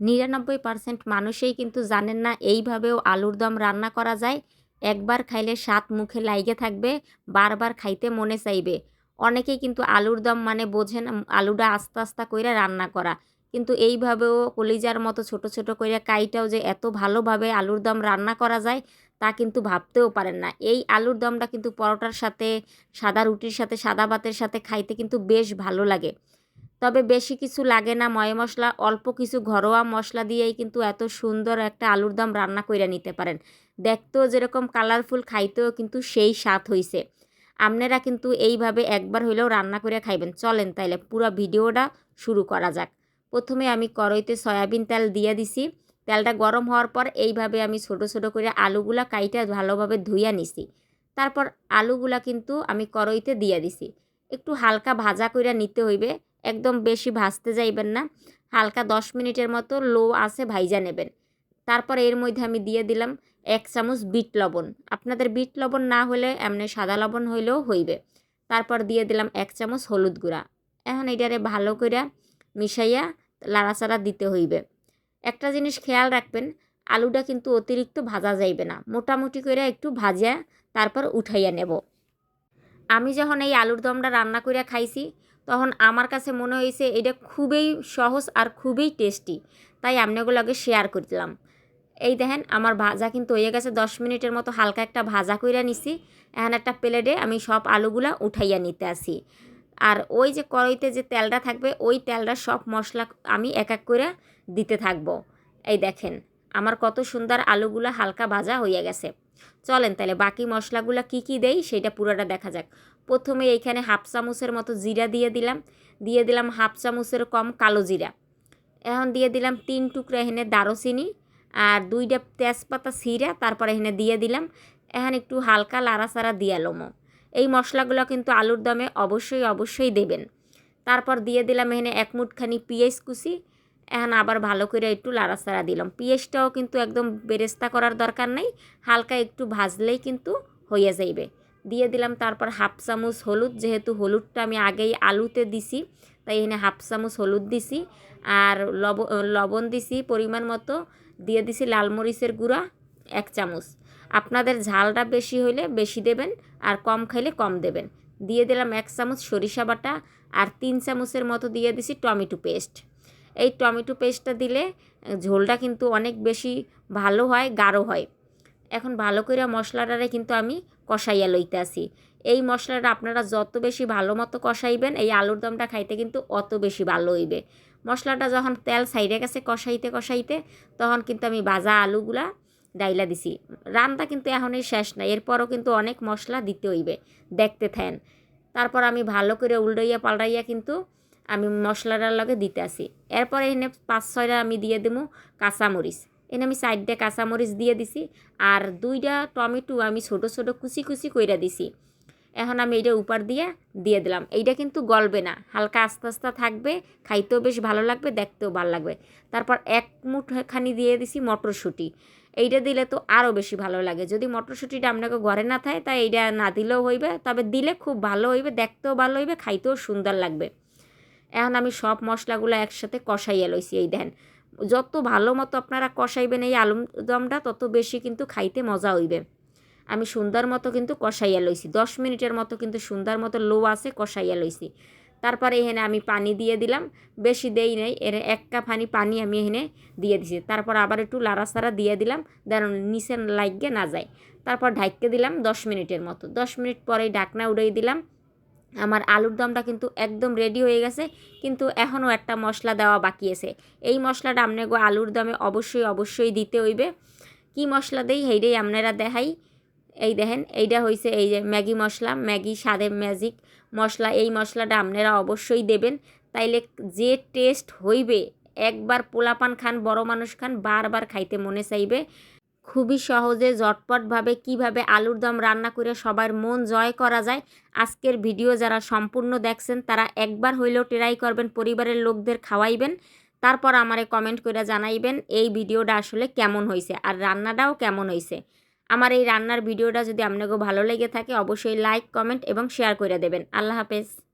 নিরানব্বই পার্সেন্ট মানুষই কিন্তু জানেন না এইভাবেও আলুর দম রান্না করা যায়। একবার খাইলে সাত মুখে লাইগে থাকবে, বারবার খাইতে মনে চাইবে। অনেকেই কিন্তু আলুর দম মানে বোঝেন আলুটা আস্তে আস্তে কইরা রান্না করা। কিন্তু এইভাবেও কলিজার মতো ছোট ছোট কইরা কাইটাও যে এত ভালোভাবে আলুর দম রান্না করা যায়, তা কিন্তু ভাবতেও পারেন না। এই আলুর দমটা কিন্তু পরোটার সাথে, সাদা রুটির সাথে, সাদা ভাতের সাথে খাইতে কিন্তু বেশ ভালো লাগে। তবে বেশি কিছু লাগে না। ময় মশলা, অল্প কিছু ঘরোয়া মশলা দিয়েই কিন্তু এত সুন্দর একটা আলুর দম রান্না করে নিতে পারেন। দেখতেও যেরকম কালারফুল খাইতেও কিন্তু সেই স্বাদ হইছে। আপনারা কিন্তু এইভাবে একবার হইলেও রান্না করে খাইবেন। চলেন তাইলে পুরো ভিডিওটা শুরু করা যাক। প্রথমে আমি কড়াইতে সয়াবিন তেল দিয়ে দিছি। তেলটা গরম হওয়ার পর এইভাবে আমি ছোট ছোট করে আলুগুলা কাইটা ভালোভাবে ধুইয়া নিছি। তারপর আলুগুলা কিন্তু আমি কড়াইতে দিয়ে দিছি। একটু হালকা ভাজা করে নিতে হইবে। একদম বেশি ভাজতে যাইবেন না। হালকা দশ মিনিটের মতো লো আছে ভাইজা নেবেন। তারপর এর মধ্যে আমি দিয়ে দিলাম এক চামচ বিট লবণ। আপনাদের বিট লবণ না হলে এমনি সাদা লবণ হইলেও হইবে। তারপর দিয়ে দিলাম এক চামচ হলুদ গুঁড়া। এখন এটারে ভালো করে মিশাইয়া লাড়াচাড়া দিতে হইবে। একটা জিনিস খেয়াল রাখবেন, আলুটা কিন্তু অতিরিক্ত ভাজা যাইবে না। মোটামুটি করে একটু ভাজা তারপর উঠাইয়া নেব। আমি যখন এই আলুর দমটা রান্না করে খাইছি, তখন আমার কাছে মনে হয়েছে এটা খুবই সহজ আর খুবই টেস্টি। তাই আপনাগুলোকে শেয়ার করলাম। এই দেখেন, আমার ভাজা কিন্তু হয়ে গেছে দশ মিনিটের মতো হালকা একটা ভাজা কইরা নিছি। এখন একটা প্লেটে আমি সব আলুগুলা উঠাইয়া নিতে আসি আর ওই যে কড়াইতে যে তেলটা থাকবে, ওই তেলটা সব মশলা আমি এক এক করে দিতে থাকব। এই দেখেন, আমার কত সুন্দর আলুগুলা হালকা ভাজা হয়ে গেছে। চলেন তাহলে বাকি মশলাগুলো কি কি দেই সেটা পুরোটা দেখা যাক। প্রথমে এইখানে হাফ চামচের মতো জিরা দিয়ে দিলাম। দিয়ে দিলাম হাফ চামচের কম কালো জিরা। এখন দিয়ে দিলাম তিন টুকরা এখানে দারুচিনি আর দুইটা তেজপাতা সিরা, তারপরে এখানে দিয়ে দিলাম। এখন একটু হালকা লাড়াচাড়া দিয়ে লমো এই মশলাগুলো কিন্তু আলুর দমে অবশ্যই অবশ্যই দেবেন। তারপর দিয়ে দিলাম এখানে এক মুঠখানি পিঁয়াজ কুচি এখন আবার ভালো করে একটু লাড়াচাড়া দিলাম। পিঁয়াজটাও কিন্তু একদম বেরেস্তা করার দরকার নেই, হালকা একটু ভাজলেই কিন্তু হয়ে যাইবে। দিয়ে দিলাম তারপর হাফ চামচ হলুদ, যেহেতু হলুদটা আমি আগেই আলুতে দিছি, তাই এখানে হাফ চামচ হলুদ দিছি আর লব, লবণ দিছি পরিমাণ মতো। দিয়ে দিছি লাল মরিচের গুঁড়া, এক চামচ। আপনাদের ঝালটা বেশি হইলে বেশি দেবেন আর কম খাইলে কম দেবেন। দিয়ে দিলাম এক চামচ সরিষা বাটা আর তিন চামচের মতো দিয়ে দিছি টমেটো পেস্ট। এই টমেটো পেস্টটা দিলে ঝোলটা কিন্তু অনেক বেশি ভালো হয়, গাঢ় হয়। এখন ভালো করে মশলাটারে কিন্তু আমি কষাইয়া লইতে আসি এই মশলাটা আপনারা যত বেশি ভালো মতো কষাইবেন, এই আলুর দমটা খাইতে কিন্তু অত বেশি ভালো হইবে। মশলাটা যখন তেল সাইডে গেছে কষাইতে কষাইতে, তখন কিন্তু আমি ভাজা আলুগুলা ডাইলা দিছি। রান্না কিন্তু এখনই শেষ না এরপরও কিন্তু অনেক মশলা দিতে হইবে, দেখতে থাকেন। তারপর আমি ভালো করে উল্টাইয়া পাল্টাইয়া কিন্তু আমি মশলাটার লগে দিতে আসি। এরপরে এনে পাঁচ ছয়টা আমি দিয়ে দেবো কাঁচামরিচ। এনে আমি চারটে কাঁচামরিচ দিয়ে দিছি আর দুইটা টমেটো আমি ছোট ছোট কুচি কুচি কইরা দিছি। এখন আমি এইটা উপর দিয়ে দিয়ে দিলাম। এইটা কিন্তু গলবে না, হালকা আস্তে আস্তে থাকবে, খাইতেও বেশ ভালো লাগবে, দেখতেও ভালো লাগবে। তারপর এক মুঠখানি দিয়ে দিছি মটরশুঁটি। এইটা দিলে তো আরও বেশি ভালো লাগে। যদি মটরশুঁটিটা আপনাকে ঘরে না থাকে, তাই এইটা না দিলেও হইবে, তবে দিলে খুব ভালো হইবে, দেখতেও ভালো হইবে, খাইতেও সুন্দর লাগবে। এখন আমি সব মশলাগুলো একসাথে কষাইয়া লইছি, এই দেন যত ভালো মতো আপনারা কষাইবেন এই আলুর দমটা, তত বেশি কিন্তু খাইতে মজা হইবে। আমি সুন্দর মতো কিন্তু কষাইয়া লইছি। দশ মিনিটের মতো কিন্তু সুন্দর মতো লো আছে কষাইয়া লইছি। তারপরে এখানে আমি পানি দিয়ে দিলাম। বেশি দেই নাই। এর এক কাপ পানি পানি আমি এখানে দিয়ে দিছি। তারপর আবার একটু লাড়াচাড়া দিয়ে দিলাম। যেন নিচে লাগিয়ে না যায়। তারপর ঢাইকে দিলাম দশ মিনিটের মতো। দশ মিনিট পরেই ঢাকনা উড়াই দিলাম। আমার আলুর দমটা কিন্তু একদম রেডি হয়ে গেছে, কিন্তু এখনও একটা মশলা দেওয়া বাকি আছে। এই মশলাটা আপনাকে আলুর দমে অবশ্যই অবশ্যই দিতে হইবে। কি মশলা দেই? সেইটাই আপনারা দেখাই। এই দেখেন এইটা হয়েছে এই যে ম্যাগি মশলা, ম্যাগি স্বাদে ম্যাজিক মশলা। এই মশলাটা আপনারা অবশ্যই দেবেন। তাইলে যে টেস্ট হইবে, একবার পোলাপান খান, বড় মানুষ খান, বারবার খাইতে মনে চাইবে। খুবই সহজে ঝটপটভাবে কীভাবে আলুর দম রান্না করে সবার মন জয় করা যায়। আজকের ভিডিও যারা সম্পূর্ণ দেখছেন, তারা একবার হইলেও ট্রাই করবেন, পরিবারের লোকদের খাওয়াইবেন। তারপর আমারে কমেন্ট করে জানাইবেন, এই ভিডিওটা আসলে কেমন হয়েছে আর রান্নাটাও কেমন হয়েছে আমার এই রান্নার ভিডিওটা যদি আপনাকে ভালো লেগে থাকে, অবশ্যই লাইক, কমেন্ট এবং শেয়ার করে দেবেন। আল্লাহ হাফেজ।